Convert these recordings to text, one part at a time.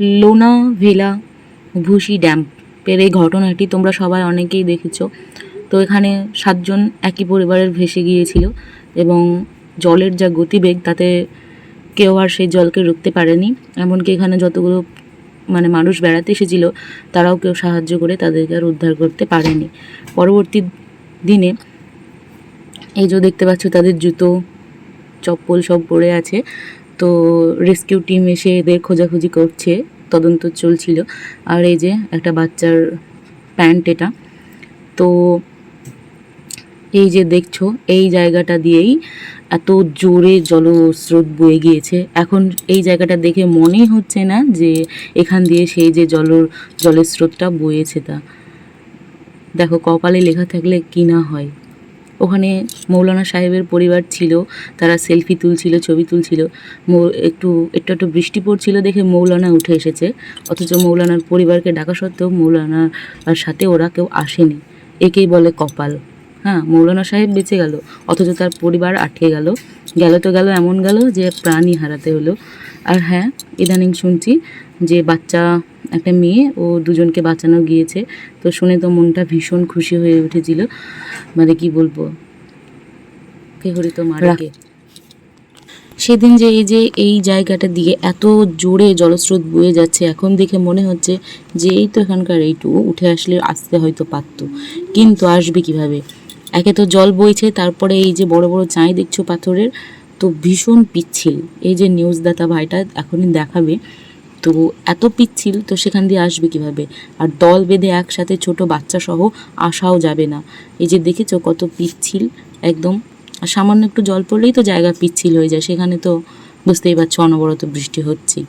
লোনা ভেলা ভুসি ড্যাম্পের এই ঘটনাটি তোমরা সবাই অনেকেই দেখেছ। তো এখানে সাতজন একই পরিবারের ভেসে গিয়েছিল এবং জলের যা গতিবেগ, তাতে কেউ আর সেই জলকে রুখতে পারেনি। এমনকি এখানে যতগুলো মানে মানুষ বেড়াতে এসেছিল, তারাও কেউ সাহায্য করে তাদেরকে আর উদ্ধার করতে পারেনি। পরবর্তী দিনে এই যে দেখতে পাচ্ছ, তাদের জুতো, চপ্পল সব পড়ে আছে। তো রেস্কিউ টিম এসে এদের খোঁজাখুঁজি করছে, তদন্ত চলছিল। আর এই যে একটা বাচ্চার প্যান্ট এটা, তো এই যে দেখছ, এই জায়গাটা দিয়েই এত জোরে জলস্রোত বয়ে গিয়েছে। এখন এই জায়গাটা দেখে মনেই হচ্ছে না যে এখান দিয়ে সেই যে জল, জলের স্রোতটা বয়েছে তা। দেখো, কপালে লেখা থাকলে কি না হয়। ওখানে মৌলানা সাহেবের পরিবার ছিল, তারা সেলফি তুলছিল, ছবি তুলছিল। একটু একটু একটু বৃষ্টি পড়ছিল দেখে মৌলানা উঠে এসেছে। অথচ মৌলানার পরিবারকে ডাকা সত্ত্বেও মৌলানার সাথে ওরা কেউ আসেনি। একেই বলে কপাল। হ্যাঁ মৌলানা সাহেব বেঁচে গেল, অথচ তার পরিবার আটকে গেল। গেল তো গেল, এমন গেল যে প্রাণই হারাতে হলো। আর হ্যাঁ ইদানিং শুনছি যে বাচ্চা একটা মেয়ে ও দুজনকে বাঁচানো গিয়েছে। তো শুনে তো মনটা ভীষণ খুশি হয়ে উঠেছিল। মানে কি বলব? কে হরি তো মারাকে সেদিন যে এই যে এই জায়গাটা দিয়ে এত জোরে জলস্রোত বয়ে যাচ্ছে এখন দেখে মনে হচ্ছে যে এই তো এখানকার এইটুকু উঠে আসলে আসতে হয়তো পারতো। কিন্তু আসবে কীভাবে? একে তো জল বইছে তারপরে এই যে বড় বড় চাঁই দেখছ পাথরের তো ভীষণ পিচ্ছিল। এই যে নিউজদাতা ভাইটা এখনই দেখাবে। তো এত পিচ্ছিল, তো সেখান দিয়ে আসবে কীভাবে? আর দল বেঁধে একসাথে ছোট বাচ্চা সহ আসাও যাবে না। এই যে দেখেছ কত পিচ্ছিল, একদম। আর সামান্য একটু জল পড়লেই তো জায়গা পিচ্ছিল হয়ে যায়, সেখানে তো বুঝতেই পারছ অনবরত বৃষ্টি হচ্ছে।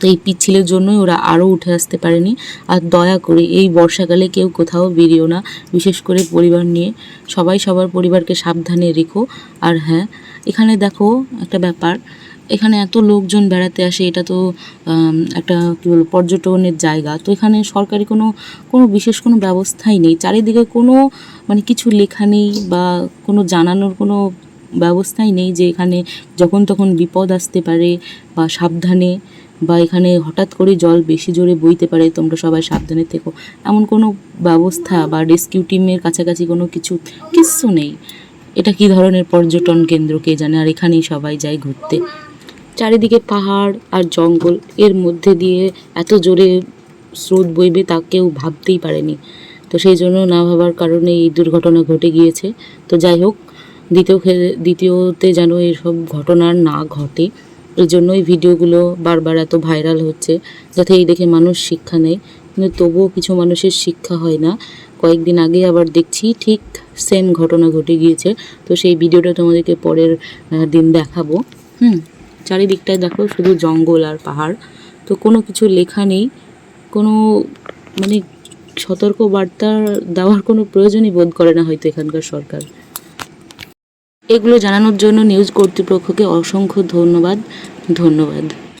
তো এই পিচ্ছিলের জন্যই ওরা আরও উঠে আসতে পারেনি। আর দয়া করে, এই বর্ষাকালে কেউ কোথাও বেরিও না। বিশেষ করে পরিবার নিয়ে। সবাই সবার পরিবারকে সাবধানে রেখো। আর হ্যাঁ এখানে দেখো একটা ব্যাপার এখানে এত লোকজন বেড়াতে আসে, এটা তো একটা কী বলব, পর্যটনের জায়গা। তো এখানে সরকারি কোনো কোনো বিশেষ কোনো ব্যবস্থাই নেই। চারিদিকে কোনো মানে কিছু লেখা নেই বা কোনো জানানোর কোনো ব্যবস্থাই নেই যে এখানে যখন তখন বিপদ আসতে পারে বা সাবধানে বা এখানে হঠাৎ করে জল বেশি জোরে বইতে পারে, তোমরা সবাই সাবধানে থেকো। এমন কোনো ব্যবস্থা বা রেস্কিউ টিমের কাছাকাছি কোনো কিছু কিচ্ছু নেই। এটা কি ধরনের পর্যটন কেন্দ্র, কে জানে? আর এখানেই সবাই যায় ঘুরতে। চারিদিকে পাহাড় আর জঙ্গল। এর মধ্যে দিয়ে এত জোরে স্রোত বইবে তা কেউ ভাবতেই পারেনি। তো সেই জন্য না ভাবার কারণে এই দুর্ঘটনা ঘটে গিয়েছে। তো যাই হোক, দ্বিতীয় দ্বিতীয়তে যেন এসব ঘটনা না ঘটে। এই জন্যই ভিডিওগুলো বারবার এত ভাইরাল হচ্ছে, যাতে এই দেখে মানুষ শিক্ষা নেয়। কিন্তু তবুও কিছু মানুষের শিক্ষা হয় না। কয়েকদিন আগে আবার দেখছি ঠিক সেম ঘটনা ঘটে গিয়েছে। তো সেই ভিডিওটা তোমাদেরকে পরের দিন দেখাবো। হুম। চারিদিকটায় দেখো শুধু জঙ্গল আর পাহাড়। তো কোনো কিছু লেখা নেই। কোনো মানে সতর্ক বার্তা দেওয়ার কোনো প্রয়োজনই বোধ করে না হয়তো এখানকার সরকার। এগুলো জানানোর জন্য নিউজ কর্তৃপক্ষকে অসংখ্য ধন্যবাদ। ধন্যবাদ।